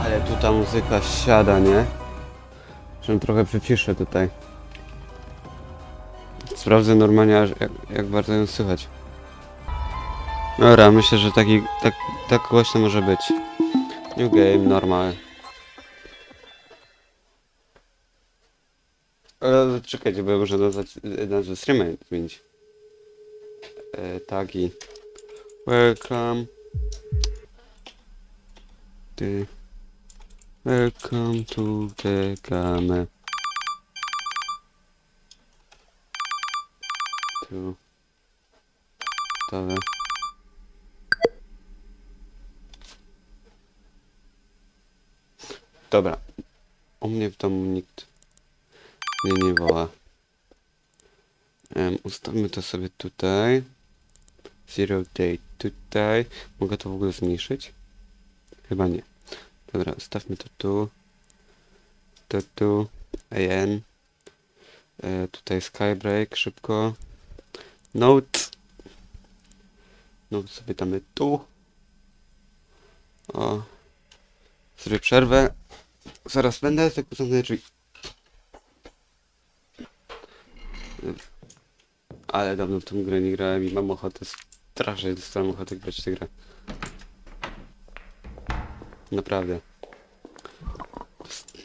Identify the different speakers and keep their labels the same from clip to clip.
Speaker 1: Ale tu ta muzyka siada, nie? Że trochę przyciszę tutaj. Sprawdzę normalnie, jak, jak bardzo ją słychać. Dobra, myślę, że taki, tak, tak głośno może być. New game, normal. E, czekajcie, bo ja muszę nazwać, nazwę streama zmienić. E, tagi. Welcome. Ty. Welcome to the game. Tu. Gotowe. Dobra. U mnie w domu nikt mnie nie woła. Em, ustawmy to sobie tutaj. Zero date tutaj. Mogę to w ogóle zmniejszyć? Chyba nie. Dobra, stawmy to tu. To tu. AN. E, tutaj Skybreak, szybko. Note. Note sobie damy tu. O. Zrobię przerwę. Zaraz będę, tylko zamknę drzwi. Ale dawno w tą grę nie grałem i mam ochotę, strasznie dostałem ochotę grać w tę grę. Naprawdę.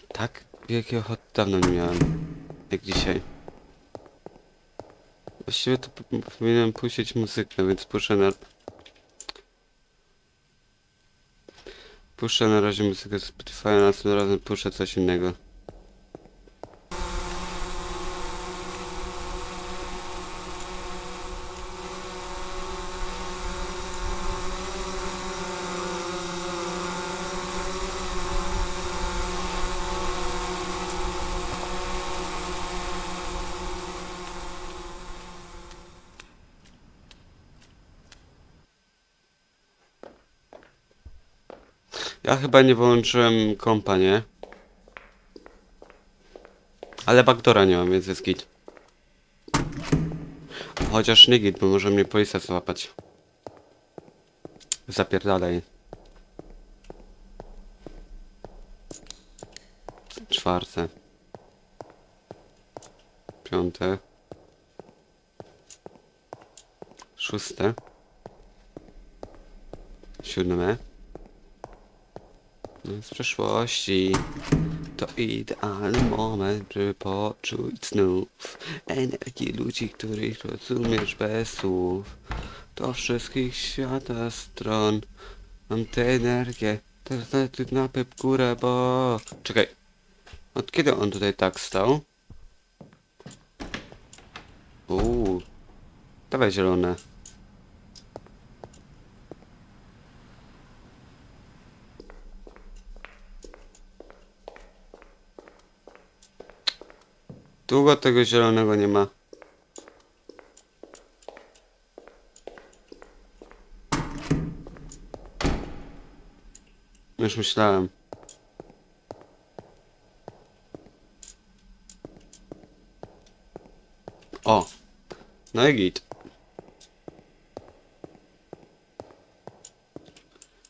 Speaker 1: Tak wielkiej ochoty dawno nie miałem. Jak dzisiaj. Właściwie to powinienem puścić muzykę, więc puszczę na... Puszczę na razie muzykę z Spotify, a następnym razem puszczę coś innego. Ja chyba nie wyłączyłem kompa, nie? Ale backdora nie mam, więc jest git. Chociaż nie git, bo może mnie policja złapać. Zapierdalaj. Czwarte. Piąte. Szóste. Siódme. Z przeszłości to idealny moment, by poczuć znów energię ludzi, których rozumiesz bez słów. Do wszystkich świata stron mam tę energię. Teraz nawet na pyp górę, bo... Czekaj. Od kiedy on tutaj tak stał? Uuu. Dawaj zielone. Długo tego zielonego nie ma. Już myślałem. O! No i git.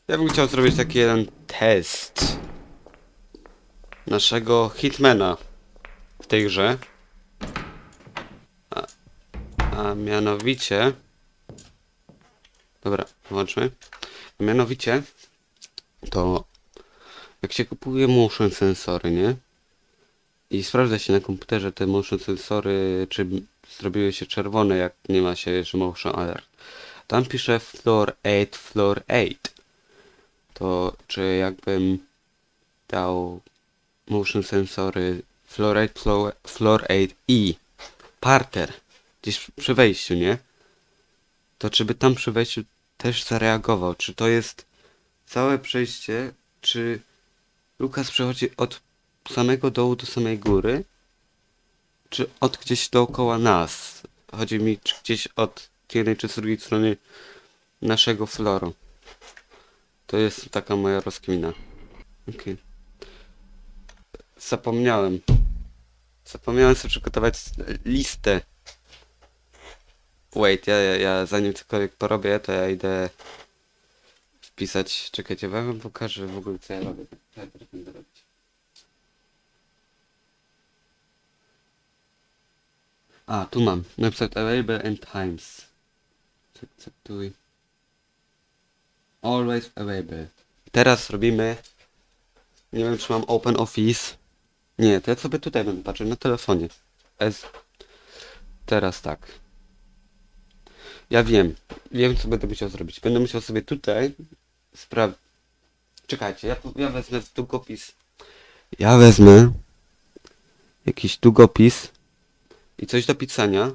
Speaker 1: Ja bym chciał zrobić taki jeden test naszego hitmana tej grze. A, a mianowicie... Dobra, włączmy. A mianowicie to jak się kupuje motion sensory, nie? I sprawdza się na komputerze te motion sensory, czy zrobiły się czerwone, jak nie ma się jeszcze motion alert. Tam pisze floor 8, floor 8. To czy jakbym dał motion sensory Fluoride Floor, floor 8i Parter gdzieś przy wejściu, nie? To czy by tam przy wejściu też zareagował? Czy to jest całe przejście? Czy Lukas przechodzi od samego dołu do samej góry? Czy od gdzieś dookoła nas? Chodzi mi czy gdzieś od jednej czy z drugiej strony naszego floru. To jest taka moja rozkmina. Okej. Zapomniałem. Zapomniałem sobie przygotować listę. Wait, ja, ja, ja zanim cokolwiek porobię, to ja idę wpisać. Czekajcie, ja wam pokażę w ogóle co ja robię. Tak, teraz będę robić. A, tu mam. Napisać available and times. Zaakceptuj. Always available. Teraz robimy... Nie wiem, czy mam Open Office. Nie, to ja sobie tutaj będę patrzył na telefonie. S. Teraz tak. Ja wiem. Wiem, co będę musiał zrobić. Będę musiał sobie tutaj sprawdzić. Czekajcie, ja, tu- ja wezmę długopis. Ja wezmę jakiś długopis i coś do pisania.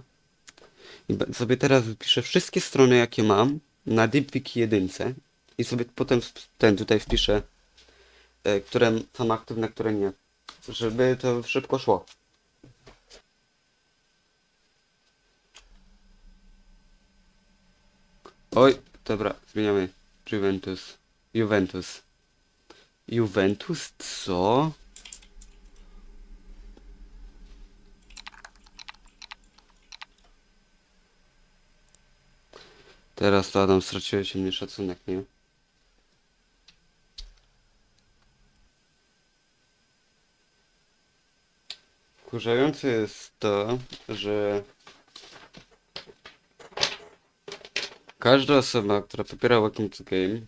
Speaker 1: I sobie teraz wypiszę wszystkie strony, jakie mam na DeepWiki 1 i sobie potem ten tutaj wpiszę, e, które są aktywne, które nie. Żeby to szybko szło. Oj, dobra, zmieniamy. Juventus. Juventus. Juventus co? Teraz to Adam straciłeś mnie szacunek, nie? Wkurzające jest to, że każda osoba, która popiera Welcome to Game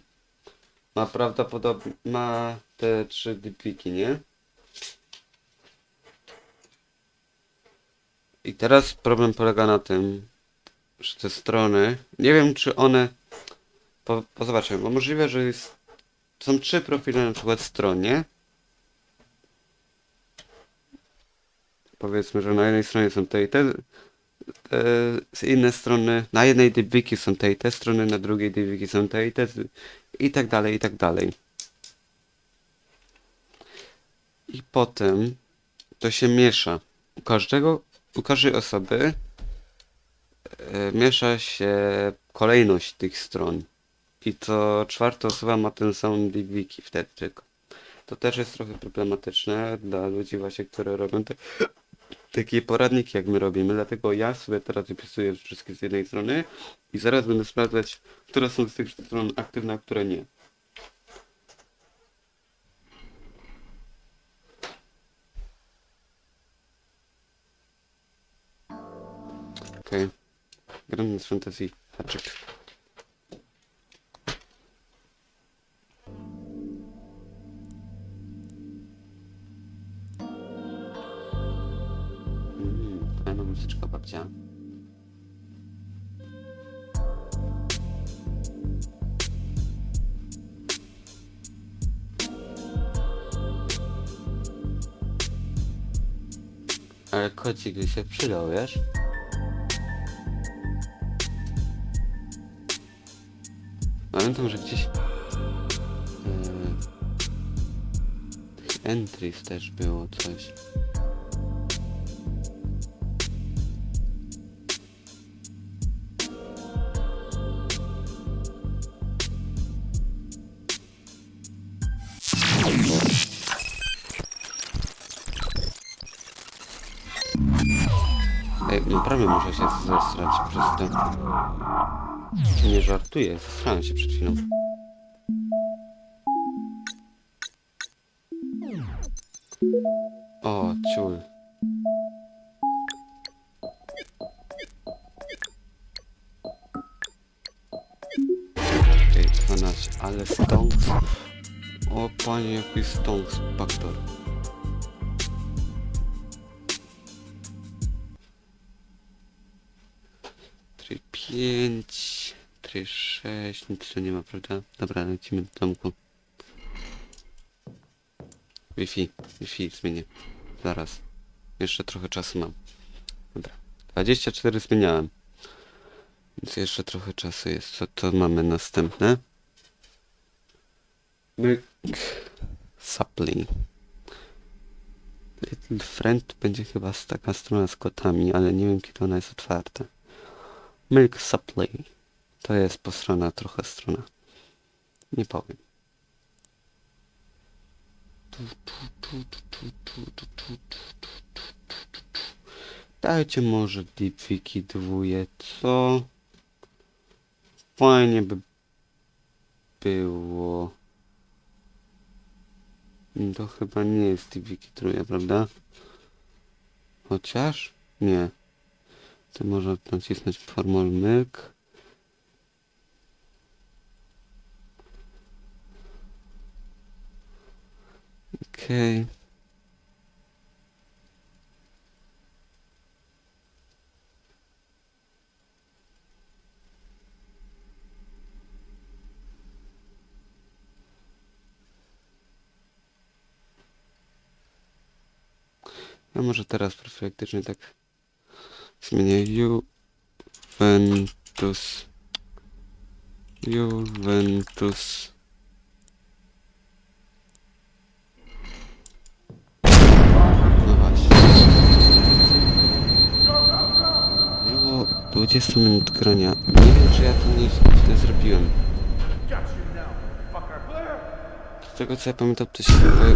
Speaker 1: ma prawdopodobnie ma te trzy pliki, nie? I teraz problem polega na tym, że te strony, nie wiem czy one, po, po zobaczmy, bo możliwe, że jest, są trzy profile na przykład stronie. Powiedzmy, że na jednej stronie są te i te, z inne strony, na jednej dywiki są te i te strony, na drugiej dywiki są te i te i tak dalej, i tak dalej. I potem to się miesza. U każdego, u każdej osoby e, miesza się kolejność tych stron. I co czwarta osoba ma ten sam dywiki wtedy tylko. To też jest trochę problematyczne dla ludzi właśnie, które robią te, takie poradniki jak my robimy, dlatego ja sobie teraz wypisuję wszystkie z jednej strony i zaraz będę sprawdzać, które są z tych stron aktywne, a które nie. Okej. Okay. Grand Fantasy haczyk. By się przydał, wiesz? Pamiętam, że gdzieś... Yy, entries też było coś. Muszę się zestrać przez to. Nie żartuję, zesrałem się przed chwilą. O, ciul. Ej, 12, ale stonks. O panie, jaki stonks, baktor. Trzy pięć, trzy sześć, nic tu nie ma, prawda? Dobra, lecimy do domku. Wi-Fi, Wi-Fi zmienię. Zaraz. Jeszcze trochę czasu mam. Dobra. 24 zmieniałem. Więc jeszcze trochę czasu jest. Co to mamy następne? Milk Supply. Little Friend będzie chyba z- taka strona z kotami, ale nie wiem kiedy ona jest otwarta. Milk Supply. To jest postrona, trochę strona. Nie powiem. Dajcie może deepfiki dwóje, co? Fajnie by było. To chyba nie jest TVK trójka, prawda? Chociaż? Nie. To można nacisnąć formol myk. Okej. Ja może teraz profilaktycznie tak zmienię Juventus. Juventus. No właśnie. Było 20 minut grania. Nie wiem czy ja to nie źle zrobiłem. Z tego co ja pamiętam to się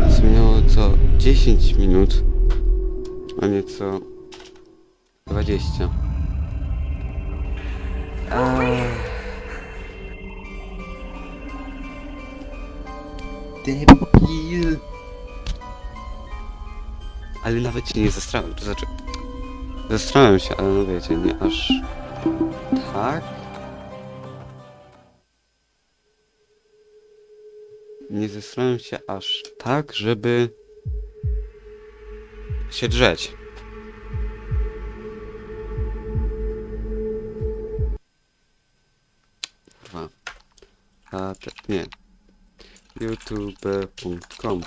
Speaker 1: zmieniało co 10 minut a nie co 20. Debil. Ale nawet się nie zestrałem, to znaczy... Zestrałem się, ale no wiecie, nie aż... Tak? Nie zestrałem się aż tak, żeby... się drzeć. Te, nie. youtube.com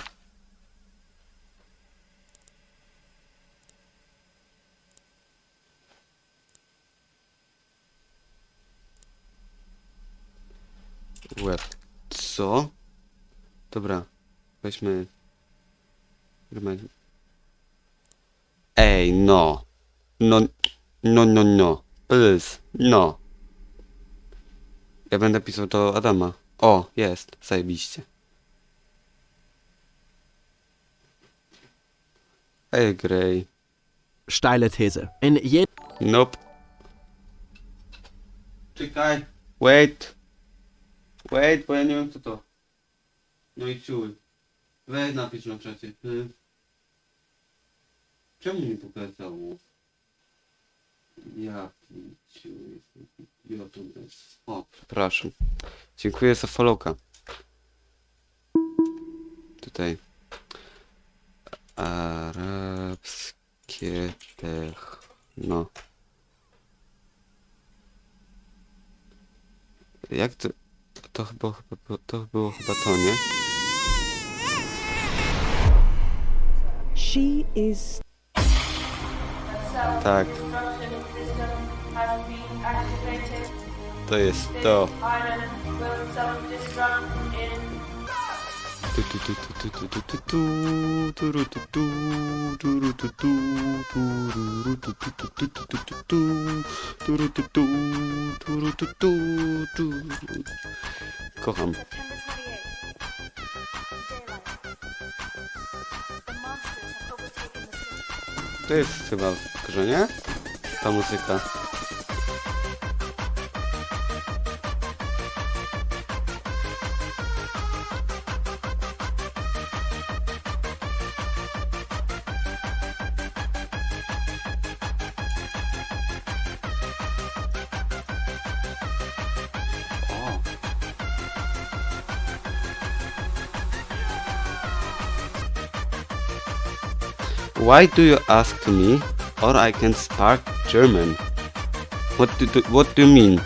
Speaker 1: Web. Co? Dobra. Weźmy... Ej, no. No, no, no, no. Please, no. Ja będę pisał do Adama. O, jest, zajebiście. Ej, Grey.
Speaker 2: Steile These. In je
Speaker 1: Nope. Czekaj. Wait. Wait, bo ja nie wiem co to. No i czuły. Weź napisz na czacie. Hmm. Czemu nie pokazało? Ja. YouTube. O, przepraszam. Dziękuję za followka. Tutaj. Arabskie techno. Jak to... To chyba, chyba to było chyba to, nie?
Speaker 3: She is
Speaker 1: Tak, to jest to. Tu, tu, tu, tu, tu, tu, tu, tu, tu, tu, tu, tu, tu, tu, tu, tu, tu, tu. Kocham.
Speaker 4: September 28th. Daylight. The monsters have overtaken the city.
Speaker 1: To jest chyba w grze, nie? Ta muzyka. Why do you ask me? Or I can spark German. What do, do what do you mean?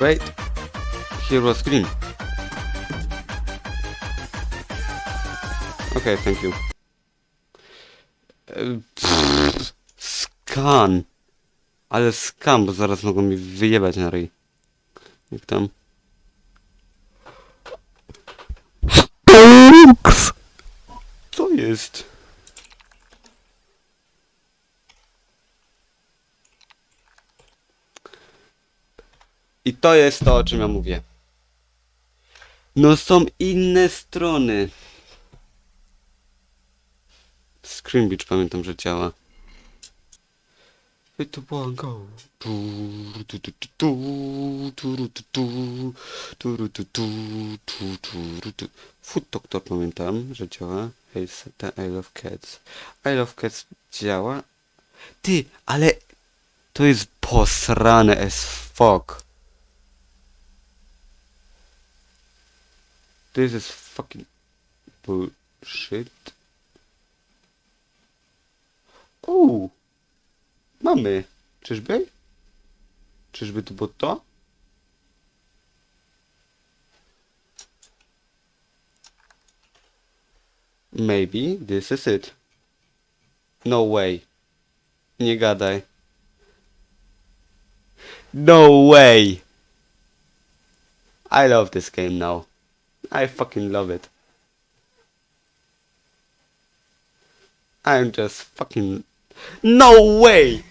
Speaker 1: Wait. Here was green. Okay, thank you. Pff, uh, Scan. Ale skam, bo zaraz mogą mi wyjebać na ryj. Jak tam? Co jest? I to jest to, o czym ja mówię. No są inne strony. Cream Beach pamiętam, że działa. Tu, tu, tu, tu. Food Doctor pamiętam, że działa. Hej, I Love Cats. I Love Cats działa. Ty, ale to jest posrane as fuck. This is fucking bullshit. Uuu. Mamy. Czyżby? Czyżby to było to? Maybe this is it. No way. Nie gadaj. No way. I love this game now. I fucking love it. I'm just fucking... No way!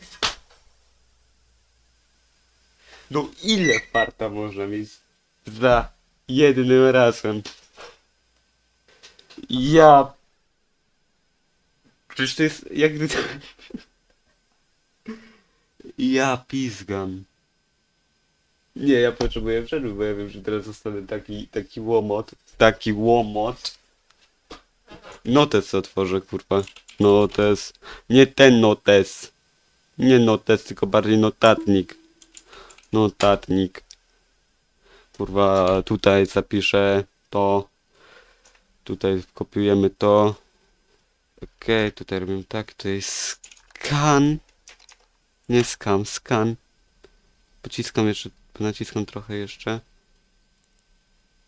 Speaker 1: No ile farta można mieć za jednym razem? Ja... Przecież to jest jakby... Ja pizgam. Nie, ja potrzebuję przerwy, bo ja wiem, że teraz zostanę taki, taki łomot. Taki łomot. Notes otworzę, kurwa. Notes. Nie ten notes. Nie notes, tylko bardziej notatnik. Notatnik. Kurwa, tutaj zapiszę to. Tutaj kopiujemy to. Okej, tutaj robimy tak, to jest scan. Nie skam, scan. Pociskam jeszcze, naciskam trochę jeszcze.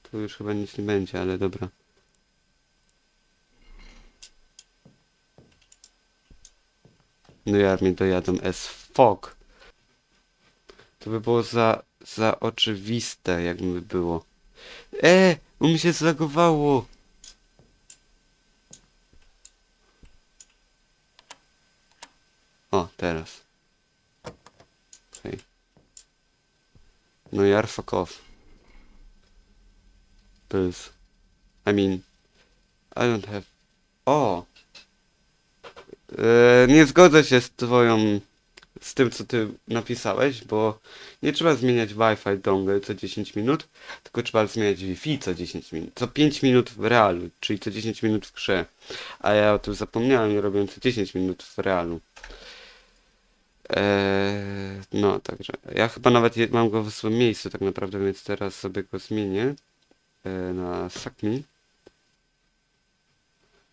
Speaker 1: Tu już chyba nic nie będzie, ale dobra. No ja mnie dojadą as fuck. To by było za, za oczywiste, jakby było. E, u mnie się zlagowało. O, teraz. Okej. No jar fuck off. Please. I mean, I don't have... O! E, nie zgodzę się z twoją... z tym, co ty napisałeś, bo nie trzeba zmieniać Wi-Fi dongle co 10 minut, tylko trzeba zmieniać Wi-Fi co 10 minut, co 5 minut w realu, czyli co 10 minut w grze. A ja o tym zapomniałem i robię co 10 minut w realu. Eee, no, także ja chyba nawet mam go w swoim miejscu tak naprawdę, więc teraz sobie go zmienię eee, na Sakmi.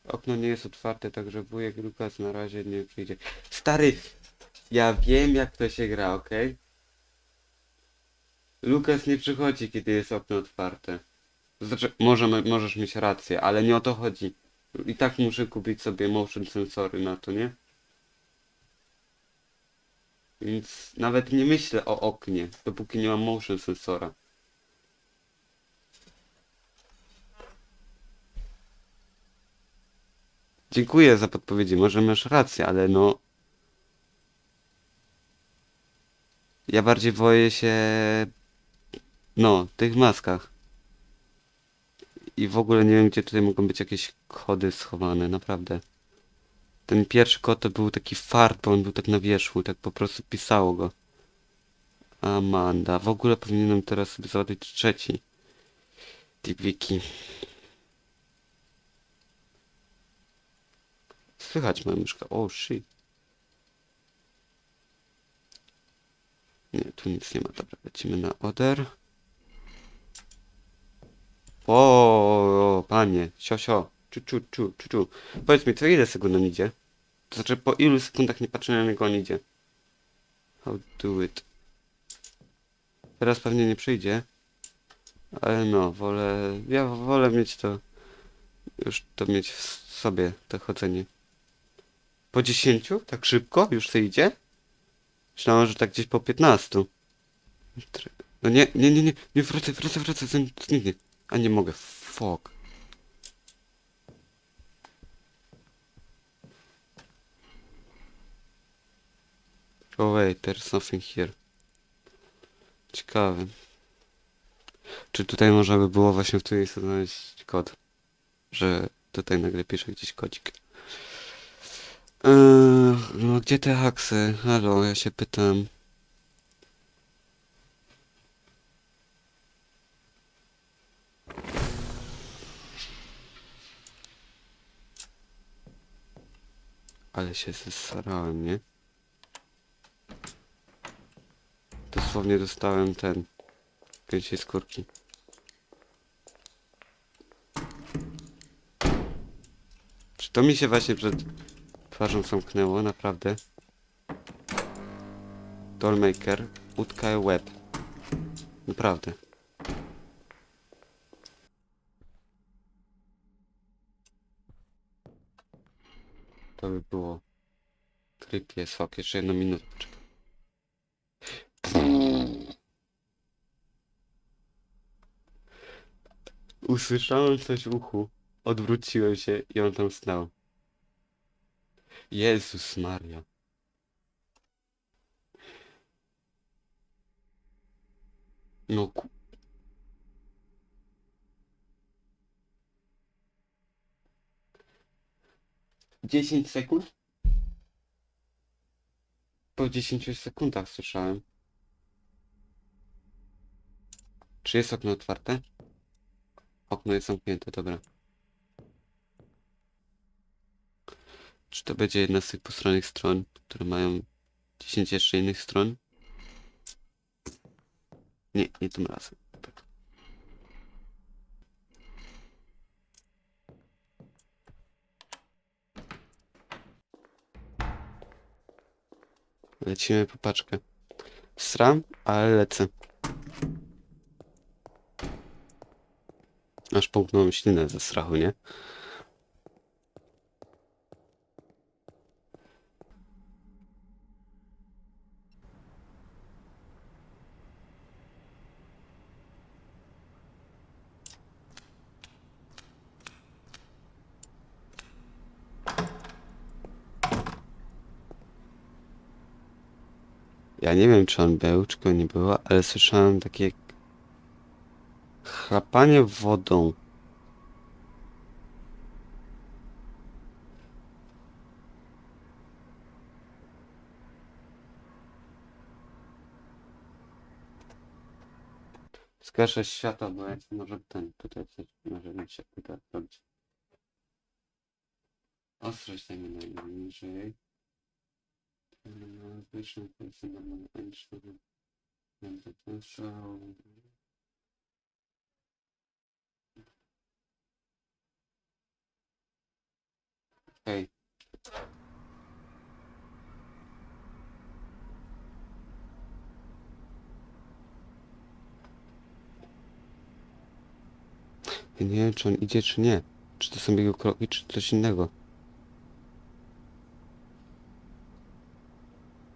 Speaker 1: Okno nie jest otwarte, także wujek Lukas na razie nie wyjdzie. Stary, ja wiem jak to się gra, okej? Lukas nie przychodzi, kiedy jest okno otwarte. Znaczy, może, możesz mieć rację, ale nie o to chodzi. I tak muszę kupić sobie motion sensory na to, nie? Więc nawet nie myślę o oknie, dopóki nie mam motion sensora. Dziękuję za podpowiedzi, może masz rację, ale no... Ja bardziej boję się... No, tych maskach. I w ogóle nie wiem, gdzie tutaj mogą być jakieś kody schowane, naprawdę. Ten pierwszy kod to był taki fart, bo on był tak na wierzchu, tak po prostu pisało go. Amanda. W ogóle powinienem teraz sobie załatwić trzeci. Wiki. Słychać moja myszka. O, oh, shit. Nie, tu nic nie ma. Dobra, lecimy na oder. O, panie. Sio, sio. Czu, czu, czu, czu, czu. Powiedz mi, co ile sekund on idzie? To znaczy, po ilu sekundach nie patrzę na niego on idzie? How do it? Teraz pewnie nie przyjdzie. Ale no, wolę... Ja wolę mieć to... Już to mieć w sobie, to chodzenie. Po 10? Tak szybko? Już to idzie? Myślałem, że tak gdzieś po 15. No nie, nie, nie, nie, nie, wracaj, wracaj, wracaj, zanim zniknie. A nie mogę, fuck. Oh wait, there's nothing here. Ciekawe. Czy tutaj można by było właśnie w tej znaleźć kod? Że tutaj nagle pisze gdzieś kodzik. Eee, no gdzie te haksy? Halo, ja się pytam. Ale się zesrałem, nie? Dosłownie dostałem ten... Kręciej skórki. Czy to mi się właśnie przed twarzą zamknęło, naprawdę? Dollmaker, i łeb. Naprawdę. To by było creepy as fuck. Jeszcze jedną minutę. poczekaj. Usłyszałem coś w uchu. Odwróciłem się i on tam stał. Jezus Maria. No ku... Dziesięć sekund? Po 10 sekundach słyszałem. Czy jest okno otwarte? Okno jest zamknięte, dobra. Czy to będzie jedna z tych postronnych stron, które mają 10 jeszcze innych stron? Nie, nie tym razem. Lecimy po paczkę. Sram, ale lecę. Aż połknąłem ślinę ze strachu, nie? Ja nie wiem, czy on był, czy go nie było, ale słyszałem takie chlapanie wodą. Zgaszę światło, bo jak może ten, tutaj coś może mi się uda robić. Ostrość dajmy najniżej. Nie wiem, czy on idzie, czy nie. Czy to są jego kroki, czy coś innego.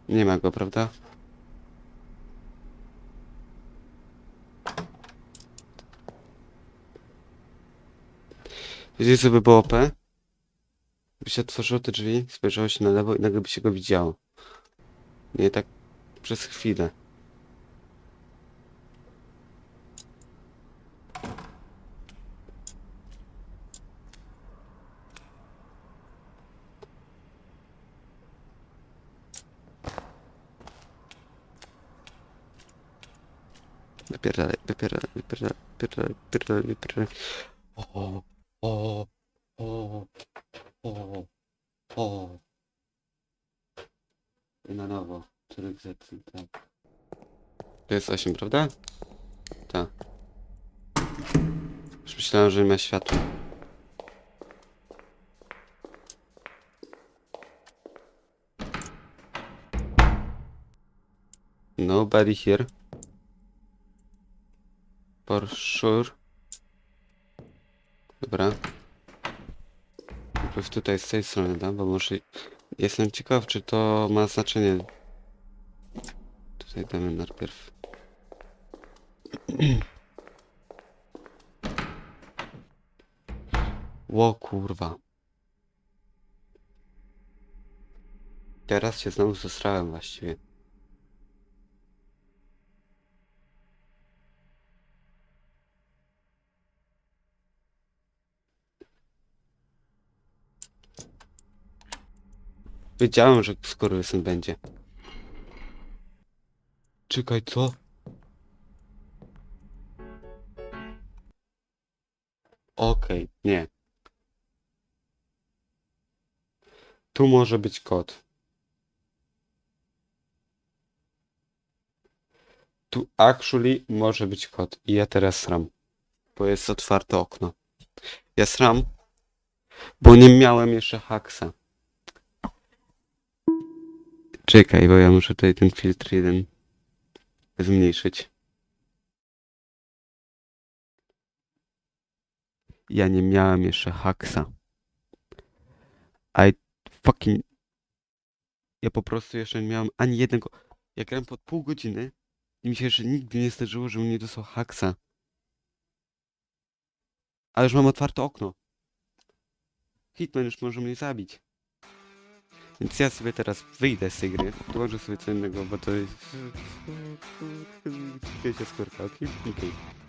Speaker 1: Nie ma go, prawda? Wiecie co by było OP? By się otworzyło te drzwi, spojrzało się na lewo i nagle by się go widziało. Nie tak przez chwilę. Wypierdalaj, wypierdalaj, wypierdalaj, wypierdalaj, wypierdalaj, wypierdalaj. O, o, o, o, o. I na nowo. Czterech zetny, tak. To jest 8, prawda? Tak. Już myślałem, że ma światła. Nobody here. For sure. Dobra. Najpierw tutaj z tej strony dam, bo może... Jestem ciekaw, czy to ma znaczenie. Tutaj damy najpierw. Ło kurwa. Teraz się znowu zesrałem właściwie. Wiedziałem, że skurwysyn będzie. Czekaj, co? Okej, nie. Tu może być kod. Tu actually może być kod. I ja teraz sram. Bo jest otwarte okno. Ja sram, bo nie miałem jeszcze haksa. Czekaj, bo ja muszę tutaj ten filtr jeden zmniejszyć. Ja nie miałem jeszcze haksa. I fucking... Ja po prostu jeszcze nie miałem ani jednego... Ja grałem pod pół godziny i mi się jeszcze nigdy nie zdarzyło, żebym nie dostał haksa. A już mam otwarte okno. Hitman już może mnie zabić. Więc ja sobie teraz wyjdę z tej gry, dołożę sobie co innego, bo to jest... Czekajcie skórka, okej? Okej.